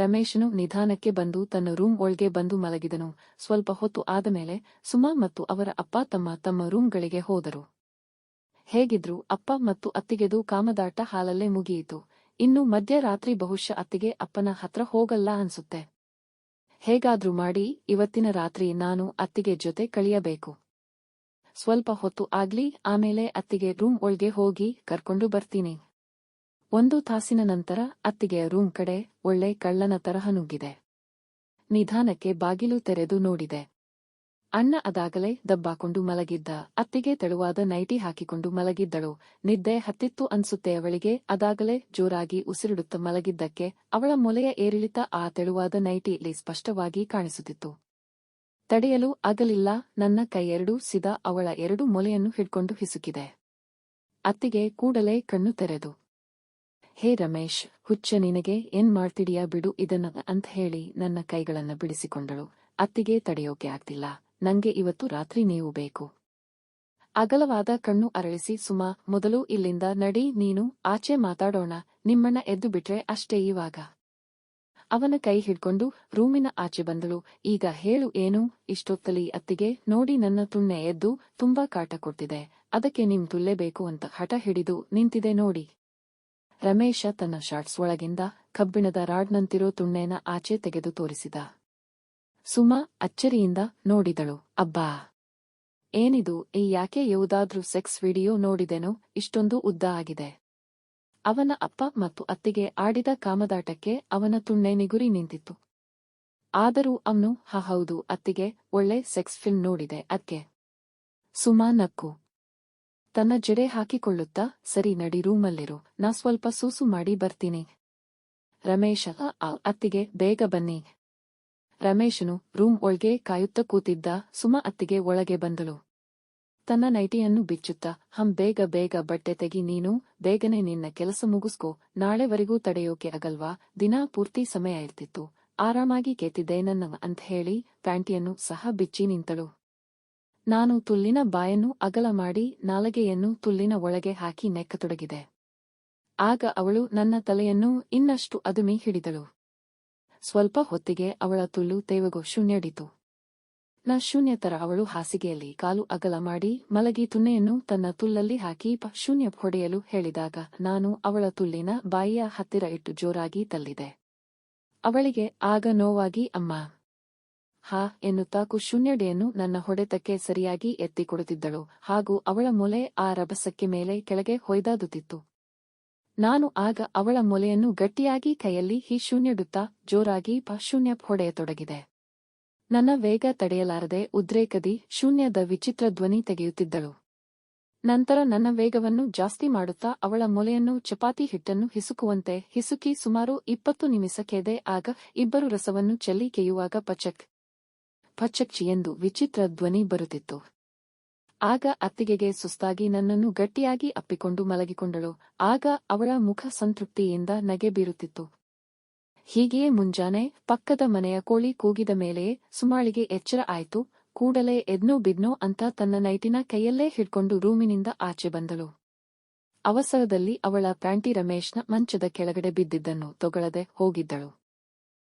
ರಮೇಶನು ನಿಧಾನಕ್ಕೆ ಬಂದು ತನ್ನ ರೂಮ್ ಒಳಗೆ ಬಂದು ಮಲಗಿದನು. ಸ್ವಲ್ಪ ಹೊತ್ತು ಆದಮೇಲೆ ಸುಮಾ ಮತ್ತು ಅವರ ಅಪ್ಪ ತಮ್ಮ ತಮ್ಮ ರೂಮ್ಗಳಿಗೆ ಹೋದರು. ಹೇಗಿದ್ರು ಅಪ್ಪ ಮತ್ತು ಅತ್ತಿಗೆದು ಕಾಮದಾಟ ಹಾಲಲ್ಲೇ ಮುಗಿಯಿತು. ಇನ್ನು ಮಧ್ಯರಾತ್ರಿ ಬಹುಶಃ ಅತ್ತಿಗೆ ಅಪ್ಪನ ಹತ್ರ ಹೋಗಲ್ಲ ಅನ್ಸುತ್ತೆ. ಹೇಗಾದ್ರೂ ಮಾಡಿ ಇವತ್ತಿನ ರಾತ್ರಿ ನಾನು ಅತ್ತಿಗೆ ಜೊತೆ ಕಳಿಯಬೇಕು. ಸ್ವಲ್ಪ ಹೊತ್ತು ಆಗ್ಲಿ, ಆಮೇಲೆ ಅತ್ತಿಗೆ ರೂಮ್ ಒಳಗೆ ಹೋಗಿ ಕರ್ಕೊಂಡು ಬರ್ತೀನಿ. ಒಂದು ತಾಸಿನ ನಂತರ ಅತ್ತಿಗೆಯ ರೂಮ್ ಕಡೆ ಒಳ್ಳೆ ಕಳ್ಳನ ತರಹ ನುಗ್ಗಿದೆ. ನಿಧಾನಕ್ಕೆ ಬಾಗಿಲು ತೆರೆದು ನೋಡಿದೆ. ಅಣ್ಣ ಅದಾಗಲೇ ದಬ್ಬಾಕೊಂಡು ಮಲಗಿದ್ದ ಅತ್ತಿಗೆ ತೆಳುವಾದ ನೈಟಿ ಹಾಕಿಕೊಂಡು ಮಲಗಿದ್ದಳು. ನಿದ್ದೆ ಹತ್ತಿತ್ತು ಅನ್ಸುತ್ತೆ ಅವಳಿಗೆ. ಅದಾಗಲೇ ಜೋರಾಗಿ ಉಸಿರಿಡುತ್ತ ಮಲಗಿದ್ದಕ್ಕೆ ಅವಳ ಮೊಲೆಯ ಏರಿಳಿತ ಆ ತೆಳುವಾದ ನೈಟಿಯಲ್ಲಿ ಸ್ಪಷ್ಟವಾಗಿ ಕಾಣಿಸುತ್ತಿತ್ತು. ತಡೆಯಲು ಆಗಲಿಲ್ಲ. ನನ್ನ ಕೈಯೆರಡೂ ಸಿದ ಅವಳ ಎರಡು ಮೊಲೆಯನ್ನು ಹಿಡ್ಕೊಂಡು ಹಿಸುಕಿದೆ. ಅತ್ತಿಗೆ ಕೂಡಲೇ ಕಣ್ಣು ತೆರೆದು ಹೇ ರಮೇಶ್, ಹುಚ್ಚ ನಿನಗೆ ಏನ್ ಮಾಡ್ತಿಡಿಯಾ ಬಿಡು ಇದನ್ನ ಅಂತ ಹೇಳಿ ನನ್ನ ಕೈಗಳನ್ನ ಬಿಡಿಸಿಕೊಂಡಳು. ಅತ್ತಿಗೆ ತಡೆಯೋಕೆ ಆಗ್ತಿಲ್ಲ. ನಂಗೆ ಇವತ್ತು ರಾತ್ರಿ ನೀವು ಬೇಕು. ಅಗಲವಾದ ಕಣ್ಣು ಅರಳಿಸಿ, ಸುಮಾ, ಮೊದಲು ಇಲ್ಲಿಂದ ನಡಿ, ನೀನು ಆಚೆ ಮಾತಾಡೋಣ. ನಿಮ್ಮಣ್ಣ ಎದ್ದು ಬಿಟ್ರೆ ಅಷ್ಟೇ ಇವಾಗ. ಅವನ ಕೈ ಹಿಡ್ಕೊಂಡು ರೂಮಿನ ಆಚೆ ಬಂದಳು. ಈಗ ಹೇಳು ಏನು? ಇಷ್ಟೊತ್ತಲಿ ಅತ್ತಿಗೆ ನೋಡಿ ನನ್ನ ತುಣ್ಣೆ ಎದ್ದು ತುಂಬಾ ಕಾಟ ಕೊಟ್ಟಿದೆ ಅದಕ್ಕೆ ನಿಮ್ ತುಲ್ಲೇಬೇಕು ಅಂತ ಹಠ ಹಿಡಿದು ನಿಂತಿದೆ ನೋಡಿ. ರಮೇಶ ತನ್ನ ಶಾರ್ಟ್ಸ್ ಒಳಗಿಂದ ಕಬ್ಬಿಣದ ರಾಡ್ನಂತಿರೋ ತುಣ್ಣೇನ ಆಚೆ ತೆಗೆದು ತೋರಿಸಿದ. ಸುಮಾ ಅಚ್ಚರಿಯಿಂದ ನೋಡಿದಳು, ಅಬ್ಬಾ! ಏನಿದು? ಈ ಯಾಕೆ ಯಾವುದಾದ್ರೂ ಸೆಕ್ಸ್ ವಿಡಿಯೋ ನೋಡಿದೆನೋ? ಇಷ್ಟೊಂದು ಉದ್ದ ಆಗಿದೆ. ಅವನ ಅಪ್ಪ ಮತ್ತು ಅತ್ತಿಗೆ ಆಡಿದ ಕಾಮದಾಟಕ್ಕೆ ಅವನ ತುಣ್ಣೆ ನಿಗುರಿ ನಿಂತಿತ್ತು. ಆದರೂ ಅವನು, ಹ, ಹೌದು, ಅತ್ತಿಗೆ ಒಳ್ಳೆ ಸೆಕ್ಸ್ ಫಿಲ್ಮ್ ನೋಡಿದೆ, ಅದ್ಕೆ. ಸುಮಾ ನಕ್ಕು ತನ್ನ ಜಡೆ ಹಾಕಿಕೊಳ್ಳುತ್ತಾ, ಸರಿ ನಡಿ ರೂಮಲ್ಲಿರು, ನಾ ಸ್ವಲ್ಪ ಸೂಸು ಮಾಡಿ ಬರ್ತೀನಿ. ರಮೇಶ ಅತ್ತಿಗೆ, ಬೇಗ ಬನ್ನಿ. ರಮೇಶನು ರೂಮ್ ಒಳಗೆ ಕಾಯುತ್ತ ಕೂತಿದ್ದ, ಸುಮ ಅತ್ತಿಗೆ ಒಳಗೆ ಬಂದಳು. ತನ್ನ ನೈಟಿಯನ್ನು ಬಿಚ್ಚುತ್ತ, ಹಂ, ಬೇಗ ಬೇಗ ಬಟ್ಟೆ ತೆಗಿ ನೀನು, ಬೇಗನೆ ನಿನ್ನ ಕೆಲಸ ಮುಗಿಸ್ಕೋ, ನಾಳೆವರೆಗೂ ತಡೆಯೋಕೆ ಅಗಲ್ವಾ ದಿನಾ ಪೂರ್ತಿ ಸಮಯ ಇರ್ತಿತ್ತು. ಆರಾಮಾಗಿ ಕೇತಿದ್ದೆ ನನ್ನ, ಅಂತ ಹೇಳಿ, ಪ್ಯಾಂಟಿಯನ್ನು ಸಹ ಬಿಚ್ಚಿ ನಿಂತಳು. ನಾನು ತುಲ್ಲಿನ ಬಾಯನ್ನು ಅಗಲ ಮಾಡಿ ನಾಲಗೆಯನ್ನು ತುಲ್ಲಿನ ಒಳಗೆ ಹಾಕಿ ನೆಕ್ಕತೊಡಗಿದೆ. ಆಗ ಅವಳು ನನ್ನ ತಲೆಯನ್ನು ಇನ್ನಷ್ಟು ಅದುಮಿ ಹಿಡಿದಳು. ಸ್ವಲ್ಪ ಹೊತ್ತಿಗೆ ಅವಳ ತುಲ್ಲು ತೇವಗೋ ಶೂನ್ಯಡಿತು. ನ ಶೂನ್ಯತರ ಅವಳು ಹಾಸಿಗೆಯಲ್ಲಿ ಕಾಲು ಅಗಲ ಮಾಡಿ ಮಲಗಿ ತುನ್ನೆಯನ್ನು ತನ್ನ ತುಲ್ಲಲ್ಲಿ ಹಾಕಿ ಶೂನ್ಯ ಹೊಡೆಯಲು ಹೇಳಿದಾಗ ನಾನು ಅವಳ ತುಲ್ಲಿನ ಬಾಯಿಯ ಹತ್ತಿರ ಇಟ್ಟು ಜೋರಾಗಿ ತಲ್ಲಿದೆ. ಅವಳಿಗೆ ಆಗ ನೋವಾಗಿ, ಅಮ್ಮ ಹಾ ಎನ್ನುತ್ತಾ ಕುಶೂನ್ಯಡೆಯನ್ನು ನನ್ನ ಹೊಡೆತಕ್ಕೆ ಸರಿಯಾಗಿ ಎತ್ತಿಕೊಡುತ್ತಿದ್ದಳು ಹಾಗೂ ಅವಳ ಮೊಲೆ ಆ ರಭಸಕ್ಕೆ ಮೇಲೆ ಕೆಳಗೆ ಹೊಯ್ದಾದುತ್ತಿತ್ತು ನಾನು ಆಗ ಅವಳ ಮೊಲೆಯನ್ನು ಗಟ್ಟಿಯಾಗಿ ಕೈಯಲ್ಲಿ ಹಿ ಶೂನ್ಯಡುತ್ತಾ ಜೋರಾಗಿ ಪ ಶೂನ್ಯ ಹೊಡೆಯತೊಡಗಿದೆ. ನನ್ನ ವೇಗ ತಡೆಯಲಾರದೆ ಉದ್ರೇಕದಿ ಶೂನ್ಯದ ವಿಚಿತ್ರ ಧ್ವನಿ ತೆಗೆಯುತ್ತಿದ್ದಳು. ನಂತರ ನನ್ನ ವೇಗವನ್ನು ಜಾಸ್ತಿ ಮಾಡುತ್ತಾ ಅವಳ ಮೊಲೆಯನ್ನು ಚಪಾತಿ ಹಿಟ್ಟನ್ನು ಹಿಸುಕುವಂತೆ ಹಿಸುಕಿ ಸುಮಾರು ಇಪ್ಪತ್ತು ನಿಮಿಷಕ್ಕೆದೆ ಆಗ ಇಬ್ಬರು ರಸವನ್ನು ಚೆಲ್ಲಿ ಕೆಯುವಾಗ ಪಚಕ್ ಪಚಕ್ಚಿ ಎಂದು ವಿಚಿತ್ರ ಧ್ವನಿ ಬರುತ್ತಿತ್ತು. ಆಗ ಅತ್ತಿಗೆಗೆ ಸುಸ್ತಾಗಿ ನನ್ನನ್ನು ಗಟ್ಟಿಯಾಗಿ ಅಪ್ಪಿಕೊಂಡು ಮಲಗಿಕೊಂಡಳು. ಆಗ ಅವಳ ಮುಖ ಸಂತೃಪ್ತಿಯಿಂದ ನಗೆ ಬೀರುತ್ತಿತ್ತು. ಹೀಗೆಯೇ ಮುಂಜಾನೆ ಪಕ್ಕದ ಮನೆಯ ಕೋಳಿ ಕೂಗಿದ ಮೇಲೆಯೇ ಸುಮಾಳಿಗೆ ಎಚ್ಚರ ಆಯಿತು. ಕೂಡಲೇ ಎದ್ನೋ ಬಿದ್ನೋ ಅಂತ ತನ್ನ ನೈಟಿನ ಕೈಯಲ್ಲೇ ಹಿಡ್ಕೊಂಡು ರೂಮಿನಿಂದ ಆಚೆ ಬಂದಳು. ಅವಸರದಲ್ಲಿ ಅವಳ ಪ್ಯಾಂಟಿ ರಮೇಶ್ನ ಮಂಚದ ಕೆಳಗಡೆ ಬಿದ್ದಿದ್ದನ್ನು ತೊಗಳದೆ ಹೋಗಿದ್ದಳು.